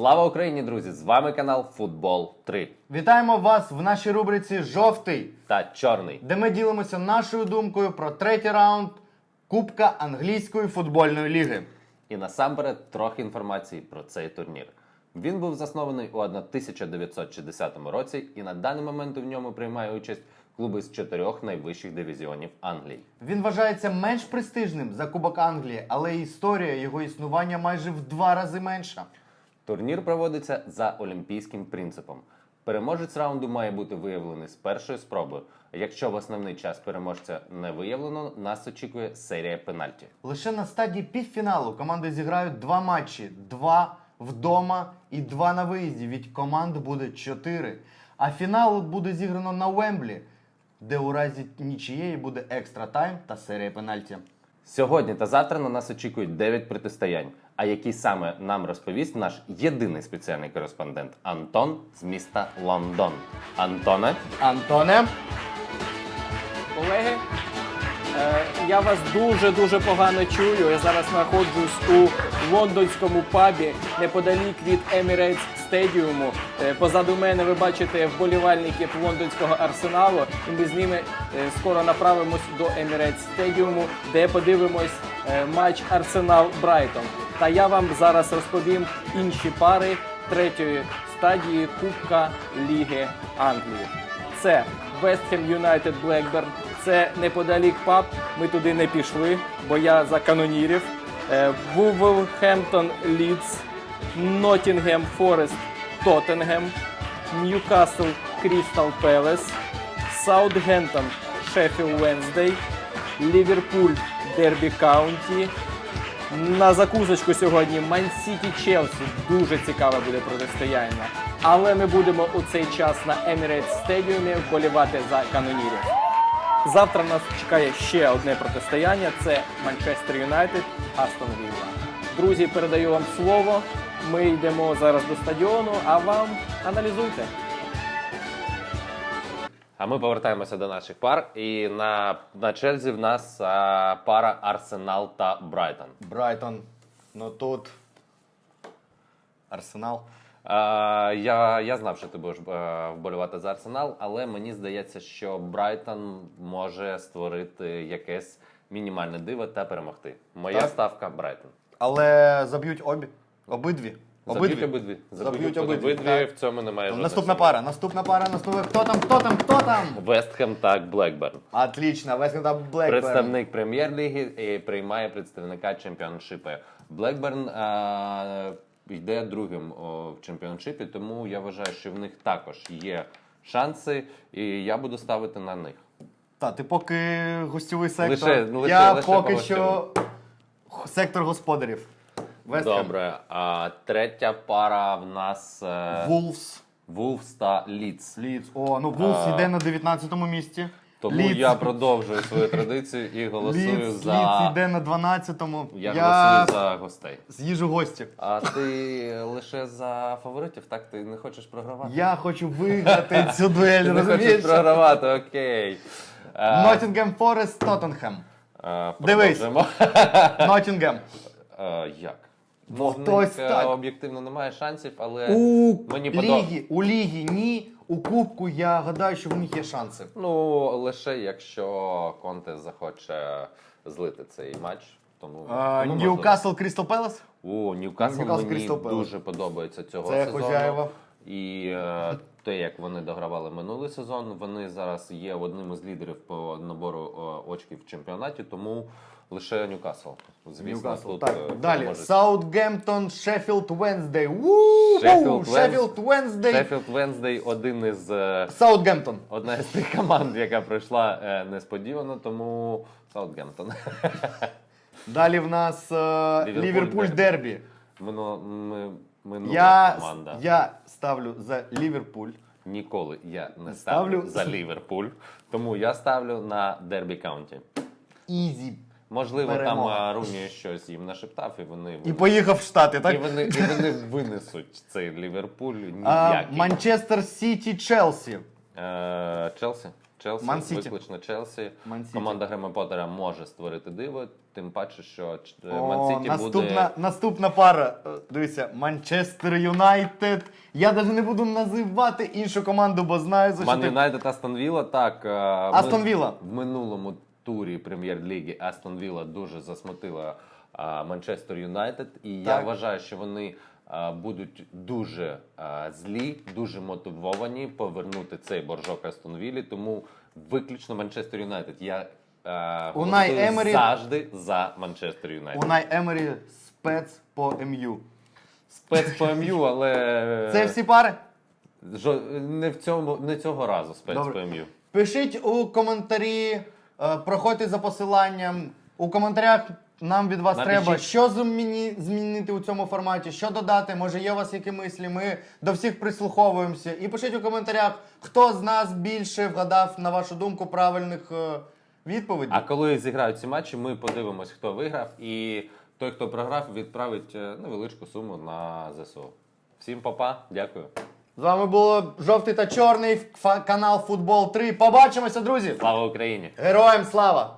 Слава Україні, друзі! З вами канал Футбол 3 Вітаємо вас в нашій рубриці Жовтий, та Чорний. де ми ділимося нашою думкою про третій раунд Кубка англійської футбольної ліги. І насамперед трохи інформації про цей турнір. Він був заснований у 1960 році, і на даний момент в ньому приймає участь клуби з чотирьох найвищих дивізіонів Англії. Він вважається менш престижним за Кубок Англії, але історія його існування майже в два рази менша. Турнір проводиться за олімпійським принципом. Переможець раунду має бути виявлений з першої спроби. Якщо в основний час переможця не виявлено, нас очікує серія пенальті. Лише на стадії півфіналу команди зіграють два матчі: два вдома і два на виїзді. Від команд буде чотири. А фінал буде зіграно на Уемблі, де у разі нічиєї буде екстра тайм та серія пенальті. Сьогодні та завтра на нас очікують 9 протистоянь. А які саме нам розповість наш єдиний спеціальний кореспондент Антон з міста Лондон. Антоне, Антоне, Колеги, е, я вас дуже-дуже погано чую. Я зараз знаходжусь у лондонському пабі неподалік від Emirates Стедіуму. Е, Позаду мене ви бачите вболівальників лондонського арсеналу. І ми з ними е, скоро направимось до Emirates Стедіуму, де подивимось е, матч Арсенал Брайтон. Та я вам зараз розповім інші пари третьої стадії Кубка Ліги Англії. Це Вестхем Юнайтед Блекберн. Це неподалік паб. Ми туди не пішли, бо я за канонірів. Вулверхемптон Лідс, Ноттінгем Форест Тоттенгем, Ньюкасл Крістал Пелес, Саутгемптон Шеффілд Венздей, Ліверпуль Дербі Каунті. На закусочку сьогодні Ман-Сіті Челсі. Дуже цікаве буде протистояння. Але ми будемо у цей час на Emirates Стедіумі вболівати за канонірів. Завтра нас чекає ще одне протистояння. Це Манчестер Юнайтед Астон Вілла. Друзі, передаю вам слово. Ми йдемо зараз до стадіону, а вам аналізуйте. а ми повертаємося до наших пар. І на, на черзі в нас а, пара Арсенал та Брайтон. Брайтон. Ну тут. Арсенал. А, я, я знав, що ти будеш е, вболівати за Арсенал, але мені здається, що Брайтон може створити якесь мінімальне диво та перемогти. Моя Так. ставка Брайтон. Але заб'ють обі. Обидві. Заб'ють обидві. Заб'ють обидві. обидві, так. В цьому немає жодних Наступна сумнівів. пара, наступна пара, наступна. Хто там, хто там, хто там? Вестхем та Блекберн. Отлично, Вестхем та Блекберн. Представник прем'єр-ліги і приймає представника чемпіоншипу. Блекберн е, йде другим о, в чемпіоншипі, тому я вважаю, що в них також є шанси, і я буду ставити на них. Та, ти поки гостьовий сектор. Лише- ну, лише- Я лише поки по що сектор господарів. Вестхем. Добре. А третя пара в нас е, Вулфс. Вулфс та Ліц. Лідс. О, ну Вулфс йде на 19-му місці. Тому Лідс. я продовжую свою традицію і голосую Лідс, за. Лідс йде на 12-му. Я, Я голосую за гостей. з'їжу гості. А ти лише за фаворитів, так? Ти не хочеш програвати? Я хочу виграти цю дуель, Ти не хочеш програвати, окей. Е, Ноттінгем Форест, Тоттенхем. е, Дивись. Ноттінгем. Е, Як? Ну, в хтось них, е, так. об'єктивно немає шансів, але У мені подобається. лігі, у лігі ні, у кубку я гадаю, що в них є шанси. Ну, лише якщо Конте захоче злити цей матч. Тому, А, тому Ньюкасл Крістал Пелес. можливо. О, Ньюкасл Ньюкасл мені Crystal Palace. дуже подобається цього Це сезону. хозяєва. І е, те, як вони догравали минулий сезон, вони зараз є одним із лідерів по набору е, очків в чемпіонаті, тому лише Ньюкасл. Звісно, Ньюкасл. тут Так, е, далі. Саутгемптон, Шеффілд Венздей. Шеффілд Шеффілд Венздей. Шеффілд Венздей один із е, Саутгемптон. одна із тих команд, яка пройшла е, несподівано, тому Саутгемптон. Далі в нас е, Ліверпуль Ліверпуль Дербі. Минула, ми, минула Я, команда. я ставлю за Ліверпуль. Ніколи я не Ставлю- ставлю за Ліверпуль, тому я ставлю на Дербі Каунті. Ізі. Можливо, Перемога. там Румі щось їм нашептав, і вони І поїхав в Штати, і так? вони, і вони винесуть цей Ліверпуль ніякий. Манчестер Сіті Челсі. Е, Челсі. Челсі, Ман-Сіті. виключно Челсі. Ман-Сіті. Команда Грема Поттера може створити диво, тим паче, що Ч- наступна, буде. наступна пара. Е, Дивися, Манчестер Юнайтед. Я навіть не буду називати іншу команду, бо знаю, за що Ман ти... Юнайтед Астон Вілла, так. е, Астон Вілла. В минулому турі прем'єр-ліги Астон Вілла дуже засмутила Манчестер Юнайтед. І я вважаю, що вони будуть дуже злі, дуже мотивовані повернути цей боржок Астон Віллі. Тому виключно Манчестер Юнайтед. Я Унай Емері- завжди за Манчестер Юнайтед. Унай Емері спец по МЮ. Спец по МЮ, але Це всі пари? жо- не в цьому не цього разу спец Добре. по МЮ. Пишіть у коментарі, е, проходьте за посиланням. У коментарях нам від вас Напишіть. треба, що зміні, змінити у цьому форматі, що додати. Може, є у вас які мислі. Ми до всіх прислуховуємося. І пишіть у коментарях, хто з нас більше вгадав, на вашу думку, правильних е, відповідей. А коли зіграють ці матчі, ми подивимось, хто виграв, і той, хто програв, відправить е, невеличку суму на ЗСУ. Всім папа, дякую. З вами було жовтий та чорний фа- канал Футбол 3. Побачимося, друзі! Слава Україні! Героям слава!